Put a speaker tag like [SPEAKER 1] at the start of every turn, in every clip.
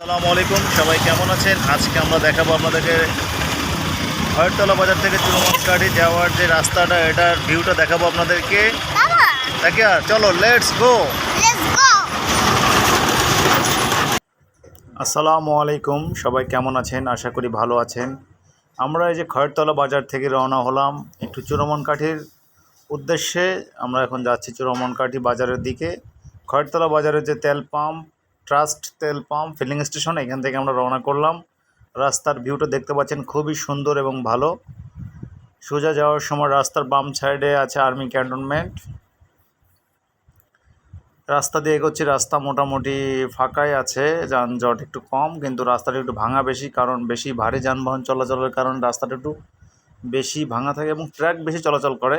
[SPEAKER 1] আসসালামু আলাইকুম সবাই কেমন আছেন? আজকে আমরা দেখাবো আপনাদেরকে হরতলা বাজার থেকে চুরমনকাঠি যাওয়ার যে রাস্তাটা এটার ভিউটা দেখাবো আপনাদেরকে। দেখে আর চলো লেটস গো. আসসালামু আলাইকুম সবাই কেমন আছেন? আশা করি ভালো আছেন। আমরা এই যে খয়েরতলা বাজার থেকে রওনা হলাম একটু চুরমনকাঠির উদ্দেশ্যে। আমরা এখন যাচ্ছি চুরমনকাঠি বাজারের দিকে। খয়েরতলা বাজারের যে তেল পাম্প ট্রাস্ট তেল পাম্প ফিলিং স্টেশন এখান থেকে আমরা রওনা করলাম। রাস্তার ভিউটা দেখতে পাচ্ছেন, খুবই সুন্দর এবং ভালো। সোজা যাওয়ার সময় রাস্তার বাম সাইডে আছে আর্মি ক্যান্টনমেন্ট রাস্তা দিয়ে এগোচ্ছি, রাস্তা মোটামুটি ফাঁকাই আছে, যানজট একটু কম, কিন্তু রাস্তাটা একটু ভাঙা বেশি, কারণ বেশি ভারী যানবাহন চলাচলের কারণে রাস্তাটা একটু বেশি ভাঙা থাকে এবং ট্র্যাক বেশি চলাচল করে।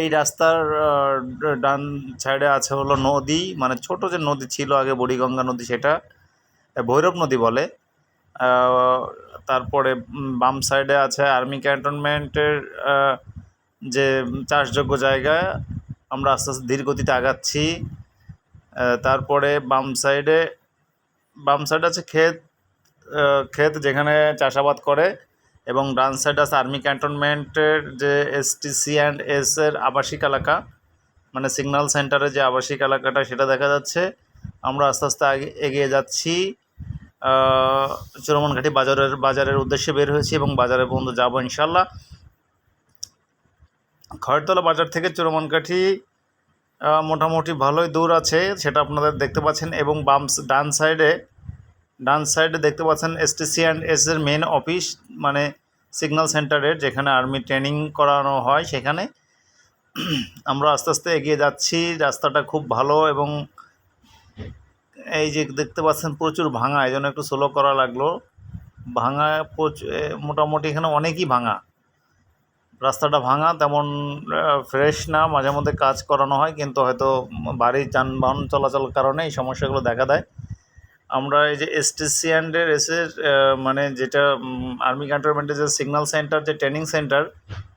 [SPEAKER 1] এই রাস্তার ডান সাইডে আছে হলো নদী মানে ছোট যে নদী ছিল আগে বুড়িগঙ্গা নদী সেটা ভৈরব নদী বলে। তারপরে বাম সাইডে আছে আর্মি ক্যান্টনমেন্টের যে চাষযোগ্য জায়গা, আমরা আস্তে আস্তে ধীর গতিতে আগাচ্ছি। তারপরে বাম সাইডে, বাম সাইড আছে ক্ষেত ক্ষেত যেখানে চাষাবাদ করে। এবং ডান সাইড আছে আর্মি ক্যান্টনমেন্টের যে S T C and S এর আবাসিক এলাকা মানে সিগন্যাল সেন্টারের যে আবাসিক এলাকাটা, সেটা দেখা যাচ্ছে। আমরা আস্তে আস্তে এগিয়ে যাচ্ছি। চুরমনঘাটি বাজারের বাজারের উদ্দেশ্যে বের হয়েছি এবং বাজারে পর্যন্ত যাব ইনশাল্লাহ খড়তলা বাজার থেকে চুরমনকাঠি মোটামুটি ভালোই দূর আছে, সেটা আপনাদের দেখতে পাচ্ছেন। এবং বাম, ডান সাইডে ডান সাইডে দেখতে পাচ্ছেন এসটিসি অ্যান্ড এস এর মেন অফিস মানে সিগন্যাল সেন্টারের যেখানে আর্মি ট্রেনিং করানো হয় সেখানে। আমরা আস্তে আস্তে এগিয়ে যাচ্ছি, রাস্তাটা খুব ভালো এবং এই যে দেখতে পাচ্ছেন প্রচুর ভাঙা, এই জন্য একটু স্লো করা লাগল। ভাঙা প্রচুর মোটামুটি এখানে অনেকই ভাঙা। রাস্তাটা ভাঙা, তেমন ফ্রেশ না, মাঝে মধ্যে কাজ করানো হয়, কিন্তু হয়তো বাড়ির যানবাহন চলাচল কারণে এই সমস্যাগুলো দেখা দেয়। আমরা এই যে এসটিসি অ্যান্ডের এসের মানে যেটা আর্মি ক্যান্টনমেন্টের যে সিগন্যাল সেন্টার যে ট্রেনিং সেন্টার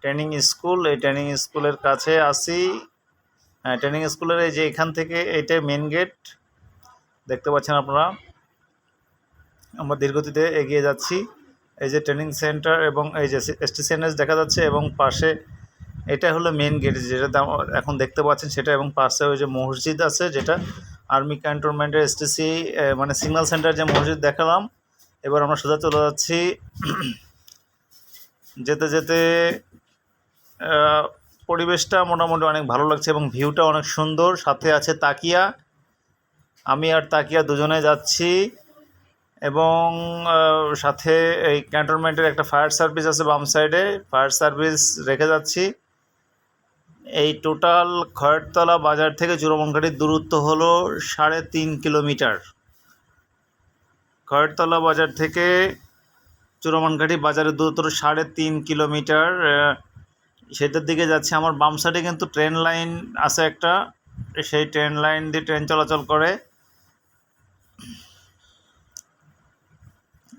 [SPEAKER 1] ট্রেনিং স্কুল এই ট্রেনিং স্কুলের কাছে আসি। হ্যাঁ ট্রেনিং স্কুলের এই যে এখান থেকে এইটাই মেন গেট দেখতে পাচ্ছেন আপনারা? আমরা ধীরগতিতে এগিয়ে যাচ্ছি। এই যে ট্রেনিং সেন্টার এবং এই যে এসটিসিএনএস দেখা যাচ্ছে এবং পাশে এটা হলো মেন গেট যেটা এখন দেখতে পাচ্ছেন সেটা এবং পাশে ওই যে মসজিদ আছে, যেটা আর্মি ক্যান্টনমেন্টের এসটিসি মানে সিগন্যাল সেন্টার যে মসজিদ দেখালাম, এবার আমরা সোজা চলে যাচ্ছি। যেতে যেতে পরিবেশটা মোটামুটি অনেক ভালো লাগছে এবং ভিউটা অনেক সুন্দর। সাথে আছে তাকিয়া। আমি আর তাকিয়া দুজনে যাচ্ছি এবং সাথে এই ক্যান্টনমেন্টের একটা ফায়ার সার্ভিস আছে বাম সাইডে। ফায়ার সার্ভিস রেখে যাচ্ছি। এই টোটাল খয়েরতলা বাজার থেকে চুরমনঘাটির দূরত্ব হলো সাড়ে তিন কিলোমিটার। খয়েরতলা বাজার থেকে চুরমনঘাটি বাজারের দূরত্ব সাড়ে তিন কিলোমিটার। সেটার দিকে যাচ্ছে, আমার বাম সাইডে কিন্তু ট্রেন লাইন আছে একটা। সেই ট্রেন লাইন দিয়ে ট্রেন চলাচল করে।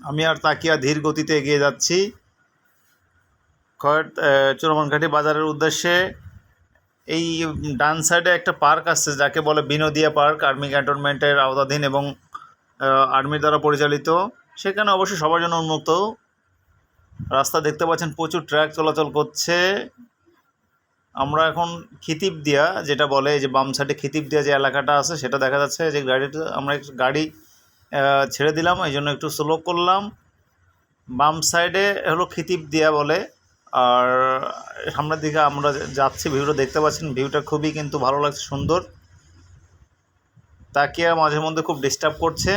[SPEAKER 1] আমি আর তাকিয়া ধীর গতিতে এগিয়ে যাচ্ছি। খয়ের চুরমনঘাটি বাজারের উদ্দেশ্যে এই ডান সাইডে একটা পার্ক আছে যাকে বলে বিনোদিয়া পার্ক, আর্মি ক্যান্টনমেন্টের আওতাধীন এবং আর্মির দ্বারা পরিচালিত। সেখানে অবশ্যই সবার জন্য উন্মুক্ত। রাস্তা দেখতে পাচ্ছেন, প্রচুর ট্র্যাক চলাচল করছে। আমরা এখন খিতিব দিয়া যেটা বলে যে বাম সাইডে খিতিব দিয়া যে এলাকাটা আছে, সেটা দেখা যাচ্ছে যে গাড়িটা, আমরা গাড়ি ছেড়ে দিলাম, এই জন্য একটু স্লো করলাম। বাম সাইডে হলো খিতিব দিয়া বলে। আর সামনের দিকে আমরা যাচ্ছি, ভিউটা দেখতে পাচ্ছেন, ভিউটা খুবই কিন্তু ভালো লাগছে, সুন্দর। তাকিয়া মাঝে মধ্যে খুব ডিস্টার্ব করছে।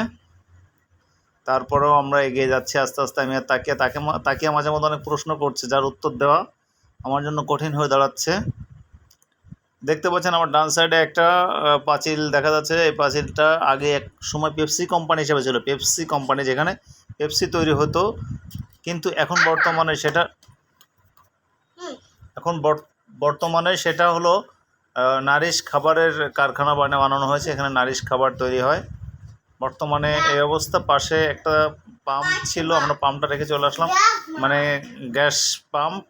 [SPEAKER 1] তারপরেও আমরা এগিয়ে যাচ্ছি আস্তে আস্তে, আমি আর তাকিয়া, তাকে তাকিয়া মাঝে মধ্যে অনেক প্রশ্ন করছে, যার উত্তর দেওয়া আমার জন্য কঠিন হয়ে দাঁড়াচ্ছে। দেখতে পাচ্ছেন আমার ডান সাইডে একটা পাঁচিল দেখা যাচ্ছে, এই পাঁচিলটা আগে এক সময় পেপসি কোম্পানি হিসেবে ছিল পেপসি কোম্পানি যেখানে পেপসি তৈরি হতো, কিন্তু এখন বর্তমানে সেটা এখন বর- বর্তমানে সেটা হলো নারিশ খাবারের কারখানা বানা বানানো হয়েছে, এখানে নারিশ খাবার তৈরি হয়। বর্তমানে এই অবস্থা, পাশে একটা পাম্প ছিল, আমরা পাম্পটা রেখে চলে আসলাম। মানে গ্যাস পাম্প।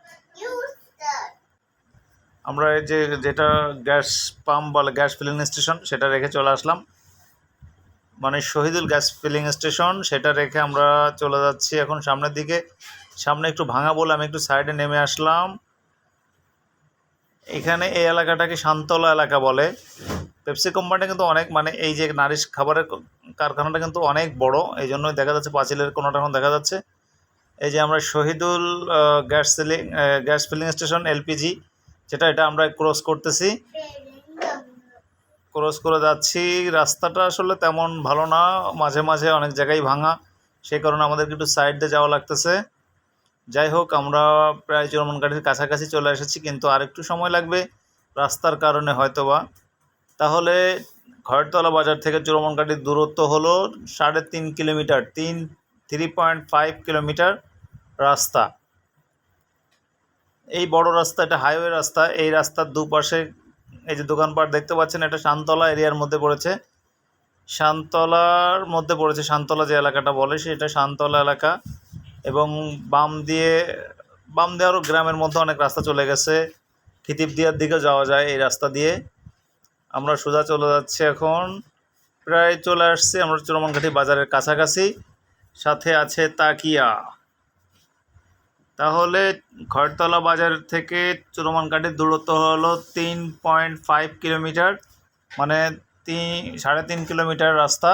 [SPEAKER 1] আমরা এই যে যেটা গ্যাস পাম্প বলে, গ্যাস ফিলিং স্টেশন, সেটা রেখে চলে আসলাম। মানে শহীদুল গ্যাস ফিলিং স্টেশন, সেটা রেখে আমরা চলে যাচ্ছি এখন সামনের দিকে। সামনে একটু ভাঙা বলে আমি একটু সাইডে নেমে আসলাম। এখানে এই এলাকাটাকে শান্তলা এলাকা বলে। পেপসি কোম্পানি কিন্তু অনেক মানে এই যে নারিশ খাবারের কারখানাটা কিন্তু অনেক বড় এই জন্যই দেখা যাচ্ছে পাঁচিলের কোনোটা এখন দেখা যাচ্ছে। এই যে আমরা Shahidul gas ceiling gas filling station, LPG, যেটা এটা আমরা ক্রস করতেছি। ক্রস করে যাচ্ছি, রাস্তাটা আসলে তেমন ভালো না, মাঝে মাঝে অনেক জায়গায় ভাঙা, সেই কারণে আমাদেরকে একটু সাইড দিয়ে যাওয়া লাগতেছে। যাই হোক আমরা প্রায় চরমনঘাটের কাছাকাছি চলে এসেছি, কিন্তু আর একটু সময় লাগবে রাস্তার কারণে হয়তোবা। তাহলে ঘরতলা বাজার থেকে চুরমনঘাটির দূরত্ব হলো সাড়ে তিন কিলোমিটার, তিন থ্রি পয়েন্ট ফাইভ কিলোমিটার রাস্তা। এই বড় রাস্তা, এটা হাইওয়ে রাস্তা, এই রাস্তার দুপাশে এই যে দোকানপাট দেখতে পাচ্ছেন, এটা শান্তলা এরিয়ার মধ্যে পড়েছে। শান্তলার মধ্যে পড়েছে, শান্তলা যে এলাকাটা বলে, সেটা শান্তলা এলাকা। এবং বাম দিয়ে বাম দিয়ে আরও গ্রামের মধ্যে অনেক রাস্তা চলে গেছে। খিতিবদিয়ার দিকে যাওয়া যায় এই রাস্তা দিয়ে। আমরা সোজা চলে যাচ্ছি এখন। প্রায় চলে আসছি আমরা চুরমানঘাটি বাজারের কাছাকাছি। সাথে আছে তাকিয়া। তাহলে খড়তলা বাজার থেকে চুরমানঘাটির দূরত্ব হলো তিন পয়েন্ট ফাইভ কিলোমিটার মানে তিন, সাড়ে তিন কিলোমিটার রাস্তা।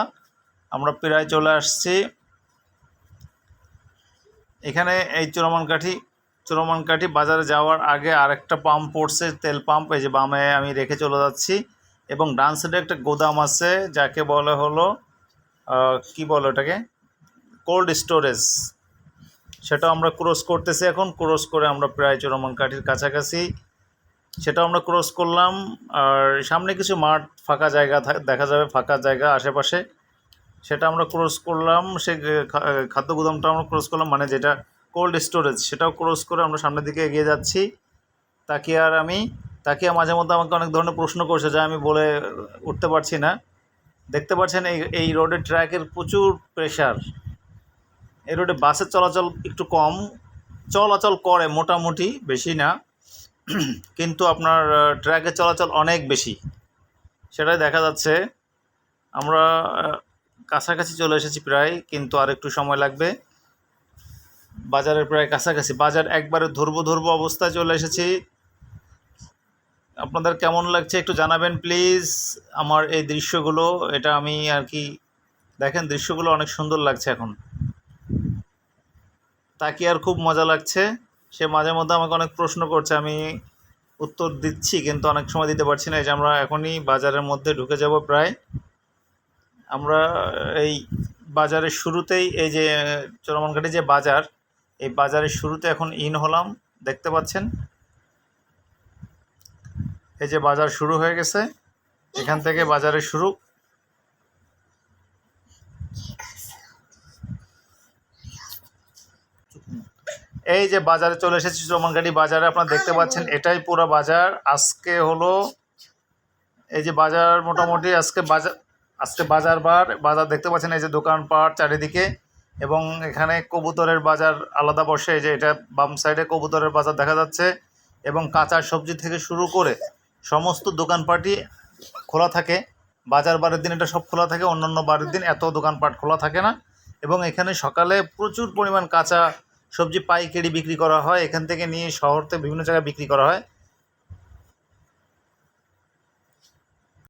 [SPEAKER 1] আমরা প্রায় চলে আসছি। এখানে এই চুরমানকাঠি চুরমানকাঠি বাজারে যাওয়ার আগে আরেকটা পাম্প পড়ছে, তেল পাম্প, এই যে বামে আমি রেখে চলে যাচ্ছি। এবং ডান সাইডে একটা গোদাম আছে, যাকে বলে হলো কি বলে ওটাকে? Cold storage. সেটা আমরা ক্রস করতেছি এখন, ক্রস করে আমরা প্রায় চুরমানকাঠির কাছাকাছি। সেটা আমরা ক্রস করলাম, আর সামনে কিছু মাঠ, ফাঁকা জায়গা দেখা যাবে, ফাঁকা জায়গা আশেপাশে। সেটা আমরা ক্রস করলাম, সে খাদ্য গুদামটা আমরা ক্রস করলাম মানে যেটা কোল্ড স্টোরেজ সেটাও ক্রস করে আমরা সামনের দিকে এগিয়ে যাচ্ছি। তাকে আর আমি তাকে মাঝে মধ্যে আমাকে অনেক ধরনের প্রশ্ন করছে, যা আমি বলে উঠতে পারছি না। দেখতে পাচ্ছেন এই এই রোডের ট্র্যাকের প্রচুর প্রেশার এই রোডে বাসের চলাচল একটু কম, চলাচল করে মোটামুটি, বেশি না। কিন্তু আপনার ট্র্যাকের চলাচল অনেক বেশি। সেটাই দেখা যাচ্ছে। আমরা কাছাকাছি চলে এসেছি প্রায়, কিন্তু আর একটু সময় লাগবে। বাজারের প্রায় কাছাকাছি। বাজার একবারে ধরবো ধরবো অবস্থায় চলে এসেছি। আপনাদের কেমন লাগছে একটু জানাবেন প্লিজ। আমার এই দৃশ্যগুলো, এটা আমি আর কি, দেখেন দৃশ্যগুলো অনেক সুন্দর লাগছে এখন। তাকে আর খুব মজা লাগছে। সে মাঝে মধ্যে আমাকে অনেক প্রশ্ন করছে, আমি উত্তর দিচ্ছি, কিন্তু অনেক সময় দিতে পারছি না। এই যে আমরা এখনই বাজারের মধ্যে ঢুকে যাব প্রায়। আমরা এই বাজারের শুরুতেই এই যে চরমনঘাটি যে বাজার, এই বাজারের শুরুতে এখন ইন হলাম, দেখতে পাচ্ছেন? এই যে বাজার শুরু হয়ে গেছে, এখান থেকে বাজারের শুরু। এই যে বাজারে চলে এসেছি চরমনঘাটি বাজারে, আপনারা দেখতে পাচ্ছেন, এটাই পুরো বাজার। আজকে হলো, এই যে বাজার মোটামুটি, আজকে বাজার আজকে বাজার বার। বাজার দেখতে পাচ্ছেন এই যে দোকানপাট চারিদিকে এবং এখানে কবুতরের বাজার আলাদা বসে। যে এটা বাম সাইডে কবুতরের বাজার দেখা যাচ্ছে এবং কাঁচা সবজি থেকে শুরু করে সমস্ত দোকানপাটই খোলা থাকে। বাজার বারের দিন এটা সব খোলা থাকে, অন্যান্য বারের দিন এত দোকানপাট খোলা থাকে না। এবং এখানে সকালে প্রচুর পরিমাণ কাঁচা সবজি পাইকারি বিক্রি করা হয়। এখান থেকে নিয়ে শহর থেকে বিভিন্ন জায়গায় বিক্রি করা হয়।